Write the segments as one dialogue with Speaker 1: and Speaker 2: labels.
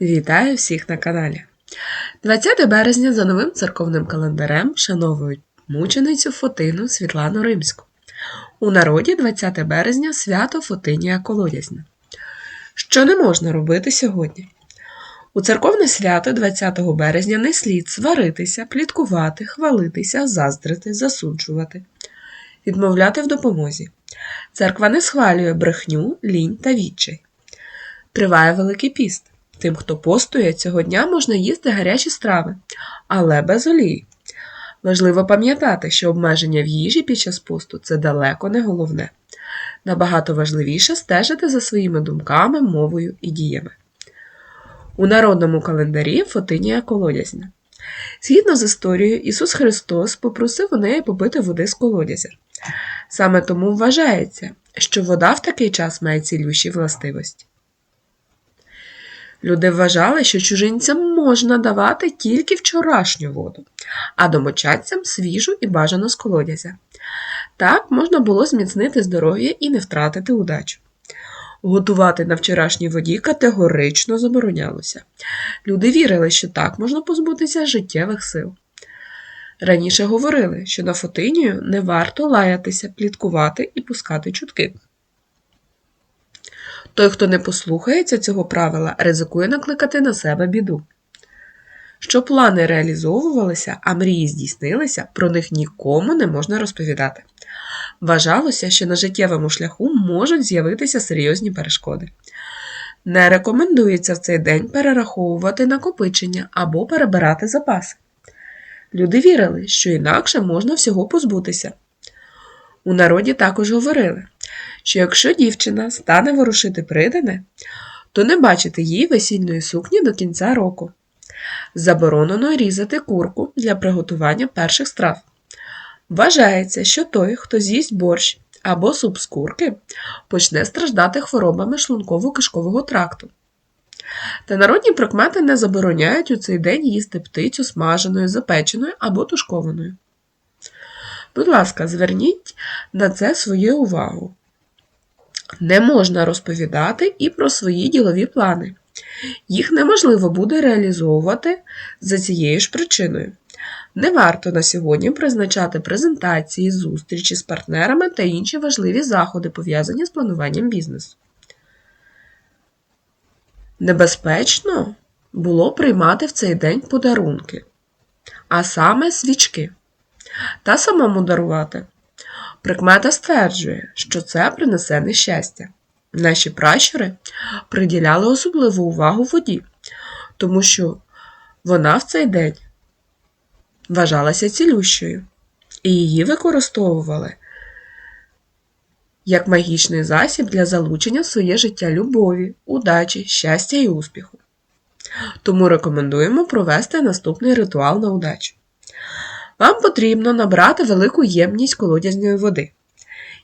Speaker 1: Вітаю всіх на каналі. 20 березня за новим церковним календарем вшановують мученицю Фотину Світлану Римську. У народі 20 березня свято Фотинія Колодязна. Що не можна робити сьогодні? У церковне свято 20 березня не слід сваритися, пліткувати, хвалитися, заздрити, засуджувати, відмовляти в допомозі. Церква не схвалює брехню, лінь та відчай. Триває Великий піст. Тим, хто постує, цього дня можна їсти гарячі страви, але без олії. Важливо пам'ятати, що обмеження в їжі під час посту це далеко не головне. Набагато важливіше стежити за своїми думками, мовою і діями. У народному календарі Фотинія Колодязня. Згідно з історією, Ісус Христос попросив у неї попити води з колодязя. Саме тому вважається, що вода в такий час має цілющі властивості. Люди вважали, що чужинцям можна давати тільки вчорашню воду, а домочадцям свіжу і бажану з колодязя. Так можна було зміцнити здоров'я і не втратити удачу. Готувати на вчорашній воді категорично заборонялося. Люди вірили, що так можна позбутися життєвих сил. Раніше говорили, що на Фотинію не варто лаятися, пліткувати і пускати чутки. Той, хто не послухається цього правила, ризикує накликати на себе біду. Щоб плани реалізовувалися, а мрії здійснилися, про них нікому не можна розповідати. Вважалося, що на життєвому шляху можуть з'явитися серйозні перешкоди. Не рекомендується в цей день перераховувати накопичення або перебирати запаси. Люди вірили, що інакше можна всього позбутися. У народі також говорили, що якщо дівчина стане ворушити придане, то не бачити їй весільної сукні до кінця року. Заборонено різати курку для приготування перших страв. Вважається, що той, хто з'їсть борщ або суп з курки, почне страждати хворобами шлунково-кишкового тракту. Та народні прикмети не забороняють у цей день їсти птицю смаженою, запеченою або тушкованою. Будь ласка, зверніть на це свою увагу. Не можна розповідати і про свої ділові плани. Їх неможливо буде реалізовувати за цією ж причиною. Не варто на сьогодні призначати презентації, зустрічі з партнерами та інші важливі заходи, пов'язані з плануванням бізнесу. Небезпечно було приймати в цей день подарунки, а саме свічки, та самому дарувати. Прикмета стверджує, що це принесе нещастя. Наші пращури приділяли особливу увагу воді, тому що вона в цей день вважалася цілющою, і її використовували як магічний засіб для залучення в своє життя любові, удачі, щастя і успіху. Тому рекомендуємо провести наступний ритуал на удачу. Вам потрібно набрати велику ємність колодязної води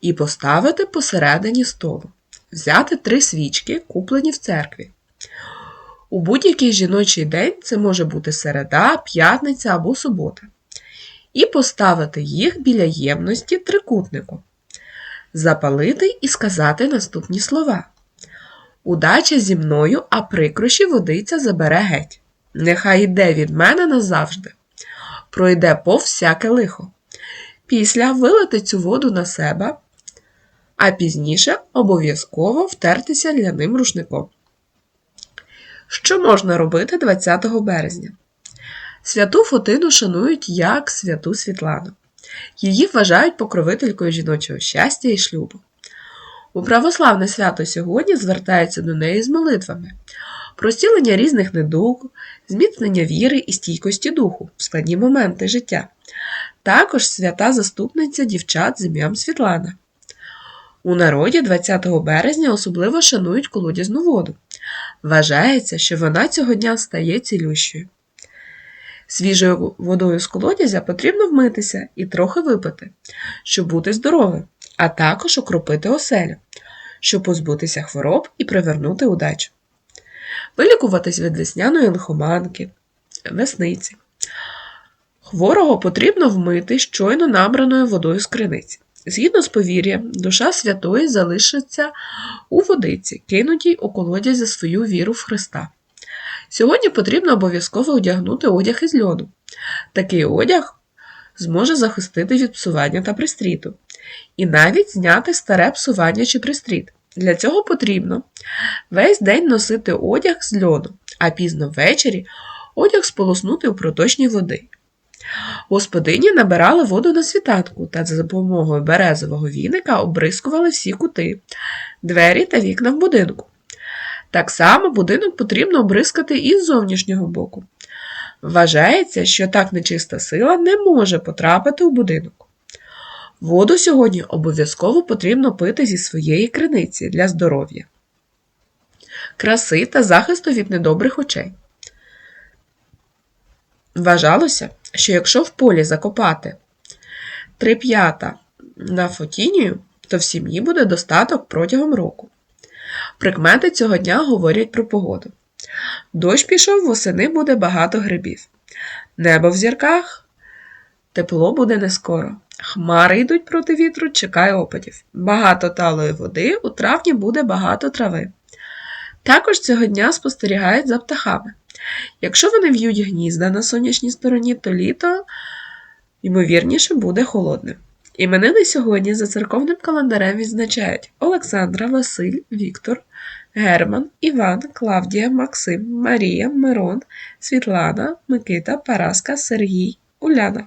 Speaker 1: і поставити посередині столу, взяти три свічки, куплені в церкві. У будь-який жіночий день це може бути середа, п'ятниця або субота. І поставити їх біля ємності трикутнику, запалити і сказати наступні слова. Удача зі мною, а прикрощі водиця забере геть. Нехай йде від мене назавжди пройде пов всяке лихо. Після вилити цю воду на себе, а пізніше обов'язково втертися ляним рушником. Що можна робити 20 березня? Святу Фотину шанують як святу Світлану. Її вважають покровителькою жіночого щастя і шлюбу. У православне свято сьогодні звертаються до неї з молитвами про зцілення різних недуг, зміцнення віри і стійкості духу в складні моменти життя. Також свята заступниця дівчат з ім'ям Світлана. У народі 20 березня особливо шанують колодязну воду. Вважається, що вона цього дня стає цілющою. Свіжою водою з колодязя потрібно вмитися і трохи випити, щоб бути здоровим, а також окропити оселю, щоб позбутися хвороб і привернути удачу вилікуватись від весняної лихоманки, весниці. Хворого потрібно вмити щойно набраною водою з криниці. Згідно з повір'ям, душа святої залишиться у водиці, кинутій у колоді за свою віру в Христа. Сьогодні потрібно обов'язково одягнути одяг із льоду. Такий одяг зможе захистити від псування та пристріту, і навіть зняти старе псування чи пристріт. Для цього потрібно весь день носити одяг з льоду, а пізно ввечері одяг сполоснути у проточній води. Господині набирали воду на світанку та за допомогою березового віника обрискували всі кути, двері та вікна в будинку. Так само будинок потрібно обрискати і з зовнішнього боку. Вважається, що так нечиста сила не може потрапити у будинок. Воду сьогодні обов'язково потрібно пити зі своєї криниці для здоров'я, краси та захисту від недобрих очей. Вважалося, що якщо в полі закопати три п'ята на фотінію, то в сім'ї буде достаток протягом року. Прикмети цього дня говорять про погоду. Дощ пішов, восени буде багато грибів. Небо в зірках, тепло буде не скоро. Хмари йдуть проти вітру, чекає опадів. Багато талої води, у травні буде багато трави. Також цього дня спостерігають за птахами. Якщо вони в'ють гнізда на сонячній стороні, то літо, ймовірніше, буде холодним. Іменини сьогодні за церковним календарем відзначають Олександра, Василь, Віктор, Герман, Іван, Клавдія, Максим, Марія, Мирон, Світлана, Микита, Параска, Сергій, Уляна.